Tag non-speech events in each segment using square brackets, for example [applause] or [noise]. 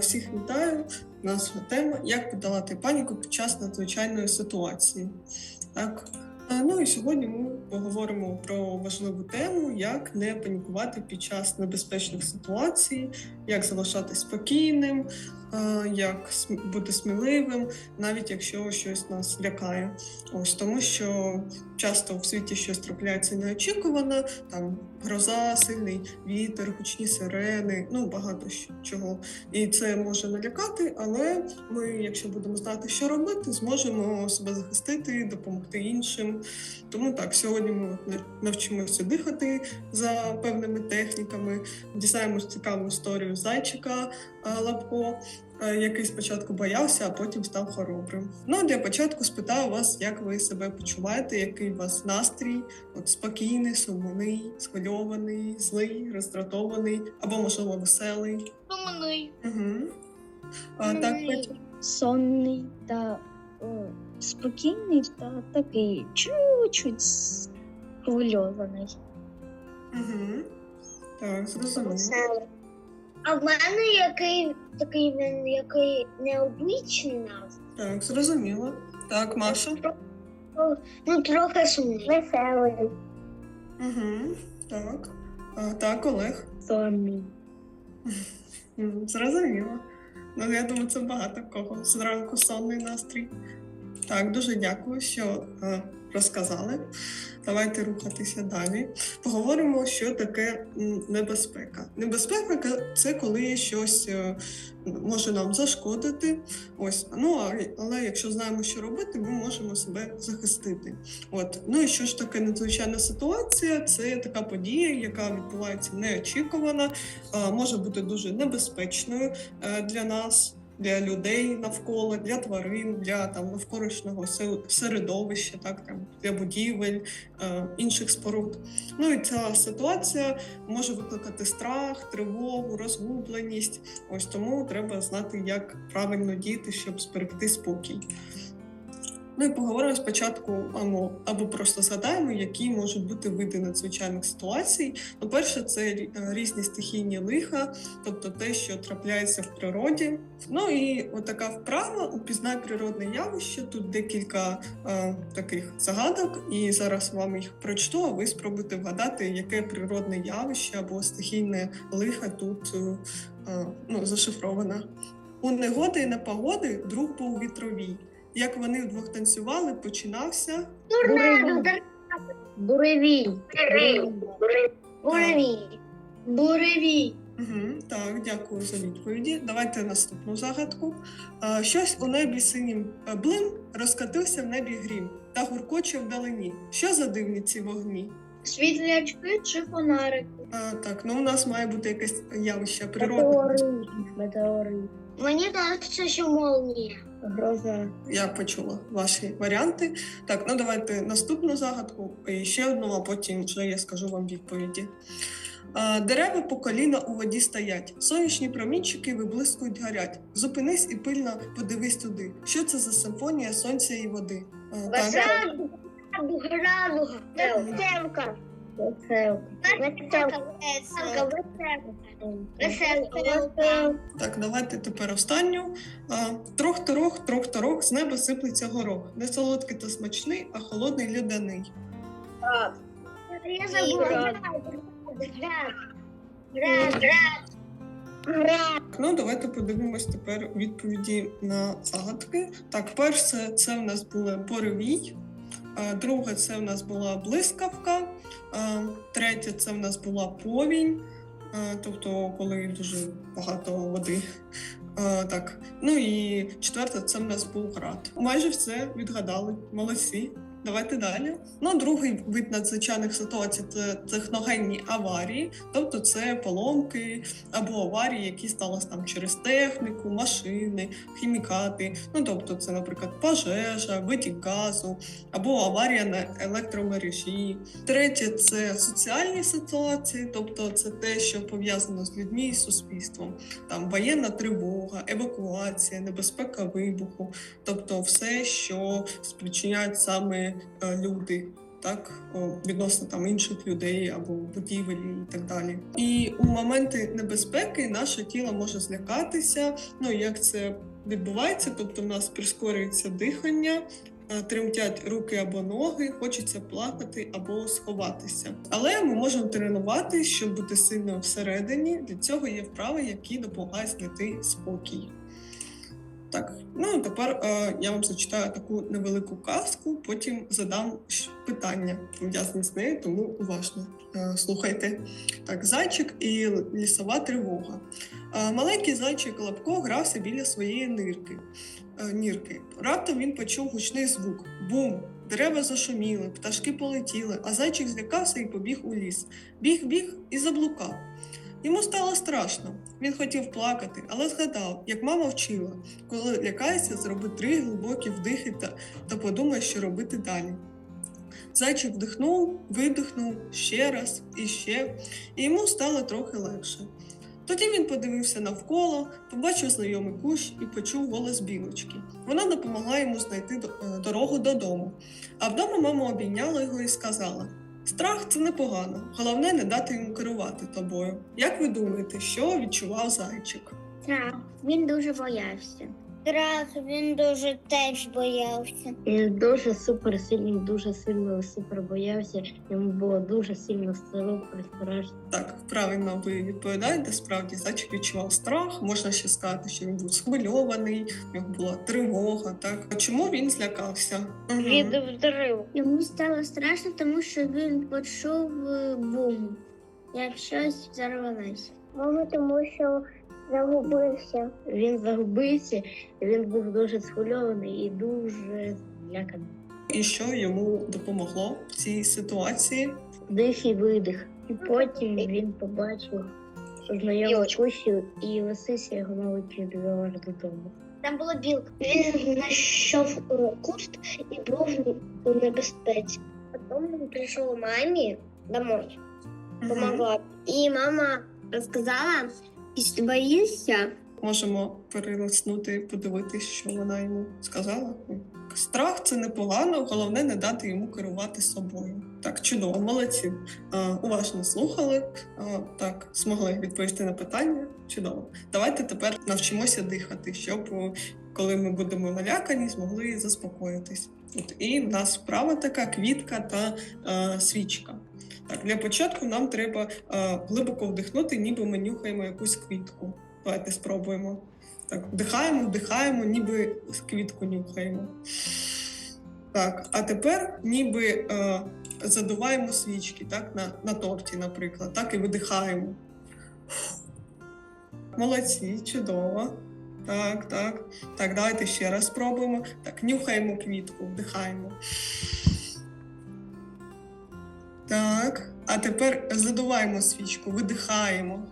Всіх вітаю. Наша тема як подолати паніку під час надзвичайної ситуації. Так. Е, Ну і сьогодні ми поговоримо про важливу тему, як не панікувати під час небезпечних ситуацій, як залишатись спокійним, як см- бути сміливим, навіть якщо щось нас лякає. Ось тому, що часто в світі щось трапляється неочікувано, там гроза, сильний вітер, гучні сирени, ну багато чого. І це може налякати, але ми, якщо будемо знати, що робити, зможемо себе захистити, допомогти іншим. Тому так, сьогодні ми на- навчимося дихати за певними техніками, дізнаємося цікаву історію зайчика е, Лапко, е, який спочатку боявся, а потім став хоробрим. Ну для початку спитаю вас, як ви себе почуваєте, який у вас настрій, от спокійний, сумний, схвильований, злий, роздратований або можливо веселий. Сумний. Угу. А, так, Петя? сонний та о, спокійний та такий чуть-чуть схвильований. Угу. Так, зрозуміло. А в мене який такий він який необичний нас. Так, зрозуміло. Так, Маша. Ну трохи сумний. Веселий. Угу. Так. А, так, Олег. Сонний. [laughs] Зрозуміло. Ну, я думаю, це багато в кого. Зранку сонний настрій. Так, дуже дякую, що е, розказали. Давайте рухатися далі. Поговоримо, що таке небезпека. Небезпека це коли щось е, може нам зашкодити. Ось, ну але якщо знаємо, що робити, ми можемо себе захистити. От, ну і що ж таке надзвичайна ситуація? Це така подія, яка відбувається неочікувано, е, може бути дуже небезпечною для нас. Для людей навколо, для тварин, для там навколишнього се- середовища, так там для будівель, е, інших споруд. Ну і ця ситуація може викликати страх, тривогу, розгубленість. Ось тому треба знати, як правильно діяти, щоб зберегти спокій. Ну і поговоримо спочатку або, або просто згадаємо, які можуть бути види надзвичайних ситуацій. Ну, перше, це е, різні стихійні лиха, тобто те, що трапляється в природі. Ну і отака вправа упізнай природне явище. Тут декілька е, таких загадок, і зараз вам їх прочту, а ви спробуйте вгадати, яке природне явище або стихійне лиха тут е, е, ну, зашифроване. У негоди і непогоди друг був вітровій. Як вони вдвох танцювали, починався. Буревій. Буревій. Буревій. Угу, так, дякую за відповіді. Давайте наступну загадку. А, щось у небі синім блим розкатився в небі грім та гуркоче вдалині. Що за дивні ці вогні? Світлячки чи фонарики? А, так, ну у нас має бути якесь явище природне. Метеорит. Метеорит. Мені кажеться, що молнія. Гроза. Я почула ваші варіанти. Так, ну давайте наступну загадку і ще одну, а потім вже я скажу вам відповіді. Дерева по коліна у воді стоять, сонячні промінчики виблискують горять. Зупинись і пильно подивись туди. Що це за симфонія сонця і води? А, так, Так, давайте тепер останню. А, Трох-торох, трох-торох, з неба сиплеться горох. Не солодкий та смачний, а холодний льодяний. Я забула. Ну, давайте подивимось тепер відповіді на загадки. Так, перше, це в нас були Боревій. А, Друге, це в нас була блискавка. а, Третє, це в нас була повінь, тобто коли дуже багато води. Так, ну і четверте, це в нас був град. Майже все відгадали. Молодці. Давайте далі. Ну, другий вид надзвичайних ситуацій це техногенні аварії, тобто це поломки, або аварії, які сталися там через техніку, машини, хімікати. Ну тобто, це, наприклад, пожежа, витік газу або аварія на електромережі. Третє це соціальні ситуації, тобто це те, що пов'язано з людьми і суспільством. Там воєнна тривога, евакуація, небезпека вибуху, тобто все, що спричиняють саме е, люди. так відносно там інших людей або будівель і так далі. І у моменти небезпеки наше тіло може злякатися. Ну як це відбувається? Тобто, в нас прискорюється дихання. е, Тремтять руки або ноги, хочеться плакати або сховатися. Але ми можемо тренувати, щоб бути сильною всередині. Для цього є вправи, які допомагають знайти спокій. Так, ну тепер е, я вам зачитаю таку невелику казку, потім задам питання пов'язані з нею, тому уважно е, слухайте. Так, зайчик і лісова тривога. Е, маленький зайчик Лапко грався біля своєї нирки. Е, нірки. Раптом він почув гучний звук. Бум! Дерева зашуміли, пташки полетіли, а зайчик злякався і побіг у ліс. Біг, біг і заблукав. Йому стало страшно. Він хотів плакати, але згадав, як мама вчила, коли лякаєшся, зроби три глибокі вдихи та, та подумай, що робити далі. Зайчик вдихнув, видихнув ще раз і ще, і йому стало трохи легше. Тоді він подивився навколо, побачив знайомий кущ і почув голос білочки. Вона допомогла йому знайти е, дорогу додому. А вдома мама обійняла його і сказала: Страх це непогано, головне не дати йому керувати тобою. Як ви думаєте, що відчував зайчик? Так, він дуже боявся. Страх, він дуже теж боявся. Він дуже супер сильний, дуже сильно супер боявся. Йому було дуже сильно супер страшно. Так, правильно ви відповідаєте. Справді зайчик відчував страх. Можна ще сказати, що він був схвильований, в нього була тривога. Так чому він злякався? Мгм. вдарив. Йому стало страшно, тому що він почув е, бум, як щось взорвалося. Може, тому що загубився. Він загубився, він був дуже схвильований і дуже зляканий. І що йому допомогло в цій ситуації? Вдих і видих. І потім він побачив знайому кущу і лисиця його, мабуть, відвела додому. Там була білка. Він знайшов куст і був у небезпеці. Потім він прийшов мамі домой, допомогла. І мама сказала, що ти боїшся? Можемо перелиснути, подивитись, що вона йому сказала. Страх це непогано, головне не дати йому керувати собою. Так, чудово, молодці. А, уважно слухали. А, так, змогли відповісти на питання. Чудово. Давайте тепер навчимося дихати, щоб коли ми будемо налякані, змогли заспокоїтись. От і в нас вправа така квітка та е, свічка. Так, для початку нам треба е, глибоко вдихнути, ніби ми нюхаємо якусь квітку. Давайте спробуємо. Так, вдихаємо, вдихаємо, ніби квітку нюхаємо. Так, а тепер ніби е, задуваємо свічки, так, на, на торті, наприклад, так, і видихаємо. Молодці, чудово. Так, так. Так, давайте ще раз спробуємо. Так, нюхаємо квітку, вдихаємо. А тепер задуваємо свічку, видихаємо.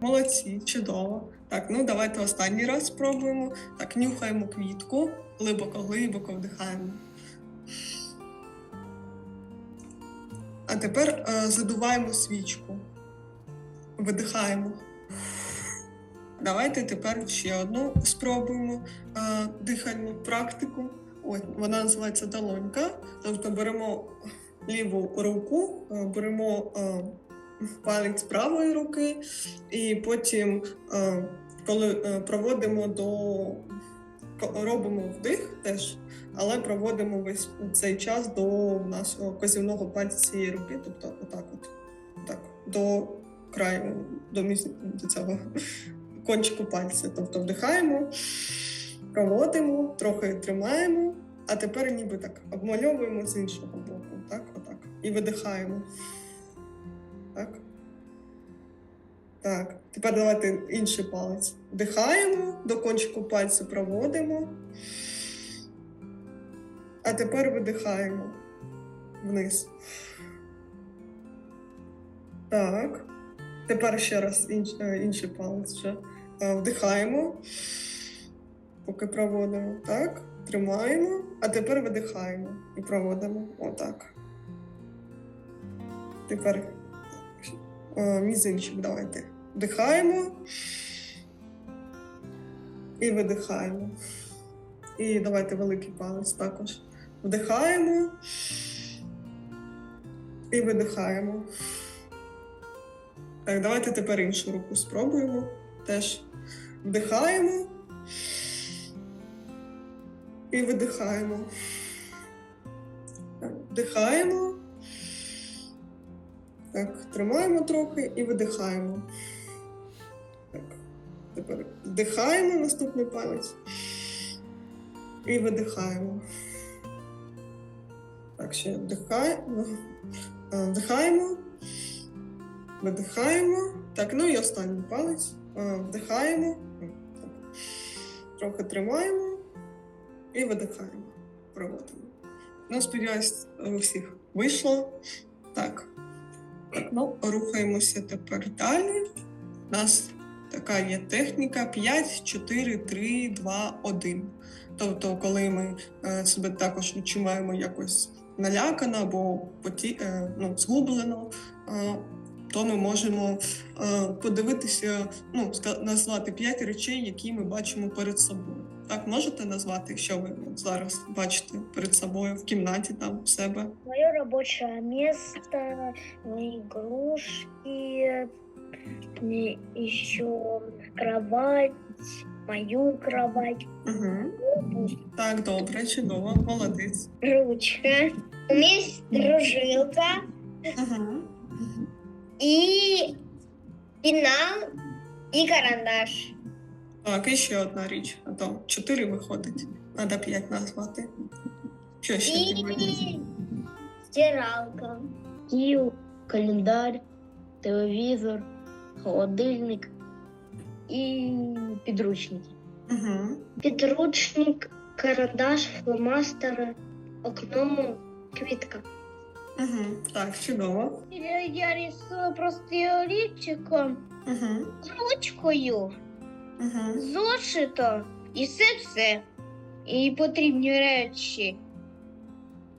Молодці, чудово. Так, ну давайте останній раз спробуємо. Так, нюхаємо квітку, глибоко, глибоко вдихаємо. А тепер е, задуваємо свічку. Видихаємо. Давайте тепер ще одну спробуємо е, дихальну практику. Ось вона називається долонька. Тобто беремо ліву руку, е, беремо е, палець правої руки, і потім, е, коли проводимо до робимо вдих теж, але проводимо весь цей час до нашого козівного пальця цієї руки, тобто отак, от так, до краю, до, міс... до цього кончику пальця. Тобто вдихаємо, проводимо, трохи тримаємо, а тепер ніби так обмальовуємо з іншого боку. Так, отак. І видихаємо. Так. Так. Тепер давайте інший палець. Вдихаємо, до кончику пальця проводимо. А тепер видихаємо вниз. Так. Тепер ще раз інш, е, інший палець ще. Е, Вдихаємо, поки проводимо. Так. Тримаємо, а тепер видихаємо і проводимо. Отак. Тепер е, мізинчик давайте. Вдихаємо і видихаємо. І давайте великий палець також. Вдихаємо і видихаємо. Так, давайте тепер іншу руку спробуємо. Теж вдихаємо і видихаємо. Так, вдихаємо. Так, тримаємо трохи і видихаємо. Так, тепер вдихаємо наступний палець. І видихаємо. Так, ще вдихаємо. Вдихаємо. Видихаємо. Так, ну і останній палець. Вдихаємо. Трохи тримаємо і видихаємо. Проводимо. Ну, сподіваюсь, у всіх вийшло. Так. Ну, рухаємося тепер далі. У нас така є техніка 5, 4, 3, 2, 1. Тобто, коли ми е, себе також відчуваємо якось налякано або поті, е, ну, згублено, е, то ми можемо е, подивитися, ну, назвати 5 речей, які ми бачимо перед собою. Так, можете назвати, що ви от зараз бачите перед собою в кімнаті там в себе? Мое рабочее место, мои игрушки, и еще кровать, мою кровать, Угу. Так, добре, чудово, молодець. Ручка. У меня есть дружилка Угу. и пенал и карандаш. Так, і ще одна річ. То чотири виходить. Треба п'ять назвати. Що ще ти бачиш? Стиралка. стіл, календар, телевізор, холодильник і підручники. Угу. Підручник, карандаш, фломастери, окно, квітка. Угу. Так, чудово. Я, я рисую просто олівчиком, Угу. ручкою, Угу. зошитом і все все. І потрібні речі.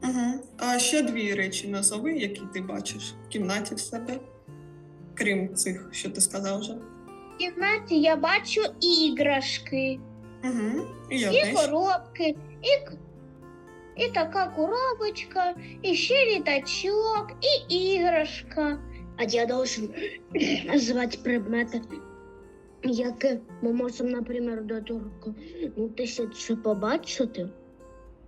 Угу. А ще дві речі назови, які ти бачиш в кімнаті в себе, крім цих, що ти сказав вже. В кімнаті я бачу іграшки, Угу. І я і теж. коробки, і, к- і така коробочка, і ще літачок, і іграшка. А я должен [clears throat] назвати предмети, які ми можемо, наприклад, доторкнутися чи побачити.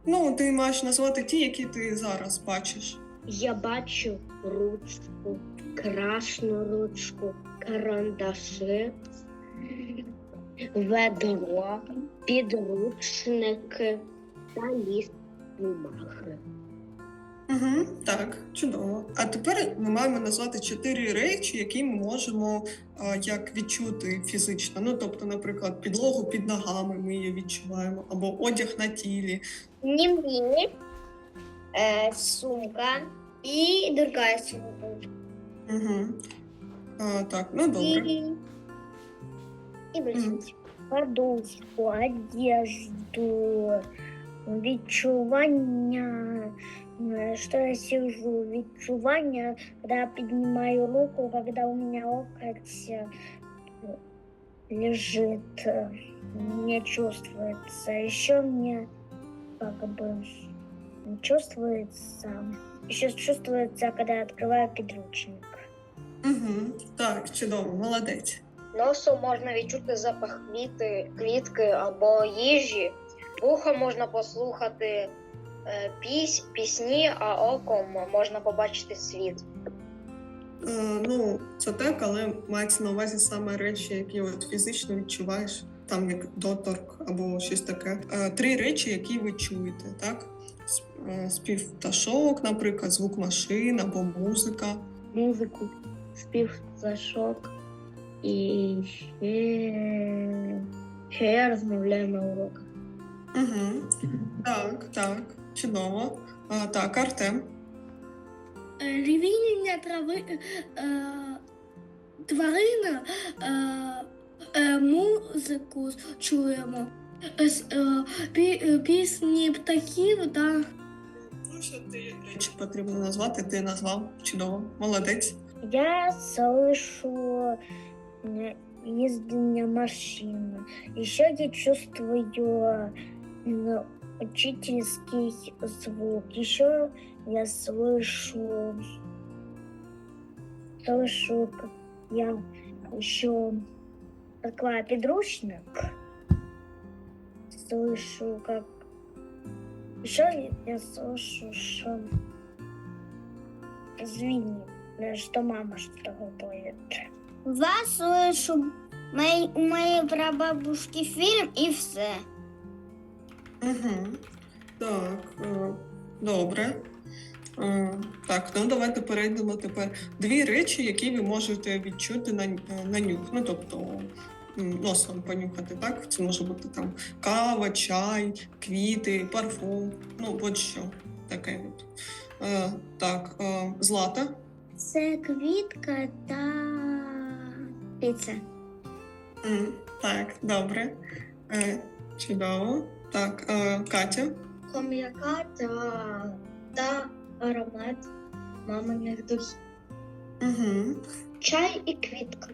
Ну, ти маєш назвати ті, які ти зараз бачиш. Я бачу ручку, красну ручку, карандаши, ведро, підручники та ліст бумаги. Угу, так, чудово. А тепер ми маємо назвати чотири речі, які ми можемо а, як відчути фізично. Ну, тобто, наприклад, підлогу під ногами ми її відчуваємо, або одяг на тілі. Дневник, э, сумка и другая сумка. Угу. А, так, ну добре. И, и браслет. Подушку, одежду, відчування, що я сижу, відчування, коли я піднімаю руку, коли у мене локоть е, лежит, е, мне чувствуется. Еще мне как бы чувствуется, еще чувствуется, когда я открываю подручник. Угу. Так, чудово, молодець. Носом можна відчути запах квіти, квітки або їжі. Вухом можна послухати е, пісь, пісні, а оком можна побачити світ. Е, ну, це так, але мається на увазі саме речі, які от фізично відчуваєш, там як доторк або щось таке. Е, три речі, які ви чуєте, так? Е, Спів пташок, наприклад, звук машин або музика. Музику, спів пташок і ще, ще я розмовляю на уроках. Угу. Так, так, чудово. А, так, Артем. рівіння трави, е, тварин, е, е, музику чуємо, е, е, пі- е, пісні птахів та Ну, що ти речі потрібно назвати, ти назвав. Чудово, молодець. Я слышу ездение машин. Еще я чувствую учительский звук. Еще я слышу, слышу, как я еще такой подручник. Слышу, как еще я слышу, что извини, э, что мама что-то говорит. Вас слышу моей, у моєї прабабушки фільм і все. Угу. Так, е, добре. Е, Так, ну давайте перейдемо тепер. Дві речі, які ви можете відчути на, на нюх. Ну, тобто м, носом понюхати, так? Це може бути там кава, чай, квіти, парфум, ну будь-що таке. От. Е, Так, е, злата. Це квітка та піца. М, Так, добре. Е, Чудово. Так, е, Катя. Хом'яка та, та аромат маминих духів. Угу. Чай і квітка.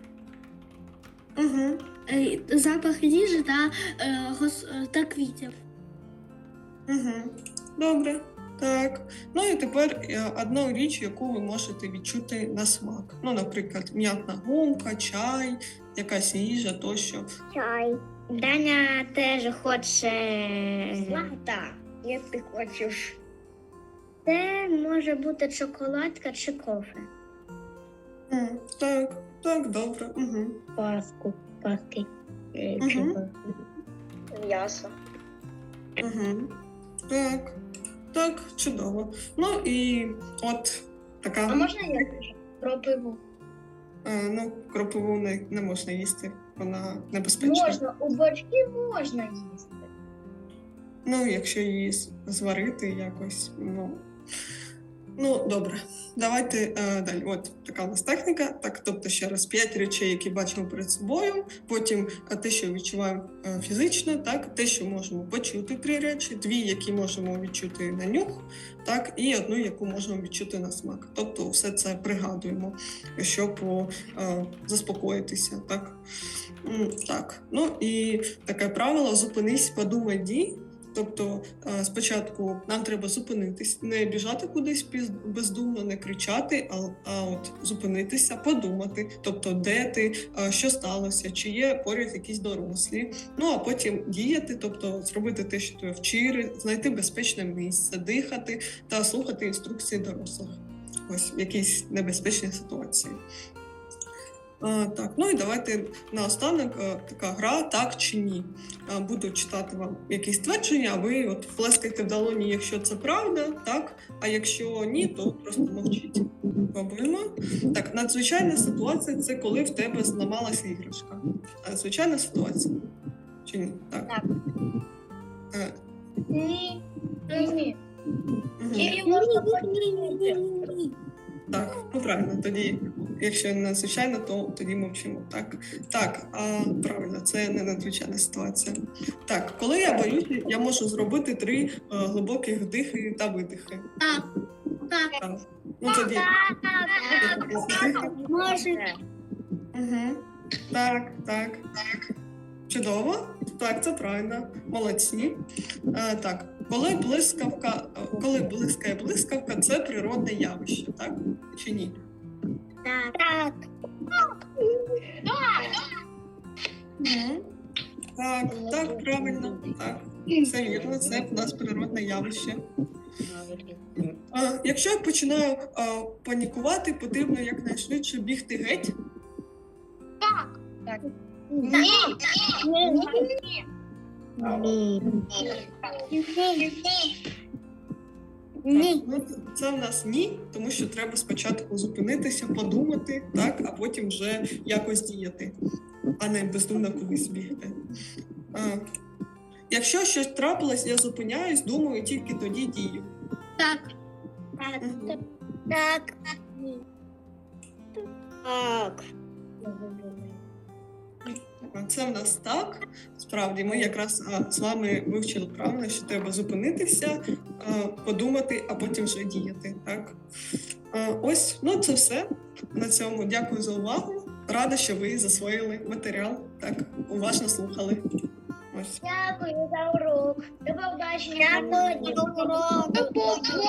Угу. Е, Запах їжі та, е, гос- е, та квітів. Угу. Добре. Так. Ну і тепер е, одну річ, яку ви можете відчути на смак. Ну, наприклад, м'ятна гумка, чай, якась їжа тощо. Чай. Даня теж хоче. Злата, як ти хочеш? Це може бути шоколадка чи кофе. М, Так, так, добре. Угу. Паску, паски. Е, Мгм. чого? М'ясо. Угу. Так, так, чудово. Ну і от така. А можна я? Про пиво? Е, ну, кропову не, не можна їсти, вона небезпечна. Можна, у борщі можна їсти. Ну, якщо її зварити якось, ну. Ну, добре, давайте е, далі. От така у нас техніка. Так, тобто, ще раз п'ять речей, які бачимо перед собою. Потім те, що відчуваємо е, фізично, так, те, що можемо почути, три речі, дві, які можемо відчути на нюх, так, і одну, яку можемо відчути на смак. Тобто, все це пригадуємо, щоб е, заспокоїтися. Так. Так. Ну і таке правило: зупинись, подумай, дій. Тобто е, спочатку нам треба зупинитись, не біжати кудись бездумно, не кричати, а, от зупинитися, подумати, тобто де ти, е, що сталося, чи є поряд якісь дорослі. Ну а потім діяти, тобто зробити те, що тебе вчили, знайти безпечне місце, дихати та слухати інструкції дорослих. Ось в якійсь небезпечній ситуації. Так, ну і давайте наостанок така гра так чи ні. Буду читати вам якісь твердження, а ви от плескайте в долоні, якщо це правда, так. А якщо ні, то просто мовчіть. Пробуємо. Так, надзвичайна ситуація це коли в тебе зламалася іграшка. А Надзвичайна ситуація. Чи ні? Так. Так. Е, Ні. Ні. мгм. Її можна почути. Так, ну правильно, тоді, якщо не надзвичайно, то тоді мовчимо. Так, так, а, правильно, це не надзвичайна ситуація. Так, коли я боюся, я можу зробити три е, глибоких вдихи та видихи. Так, так. Так. Ну тоді. Може. Угу. Так, так, так. Чудово. Так, це правильно. Молодці. Е, так, коли блискавка, коли блискає блискавка, це природне явище, так? Чи ні? Так. Так. Так, так, правильно, так. Все вірно, це в нас природне явище. А, якщо я починаю а, панікувати, потрібно якнайшвидше бігти геть. Ні. Ні. Ні. Ну, це в нас ні, тому що треба спочатку зупинитися, подумати, так, а потім вже якось діяти, а не бездумно кудись бігти. А, якщо щось трапилось, я зупиняюсь, думаю, тільки тоді дію. Так. Так. Мгм. Так. Так. А Це в нас так. Справді, ми якраз з вами вивчили правильно, що треба зупинитися, подумати, а потім вже діяти. Так? Ось, ну це все. На цьому дякую за увагу. Рада, що ви засвоїли матеріал. Так, уважно слухали. Ось. Дякую за урок. До побачення. Дякую за урок. До побачення.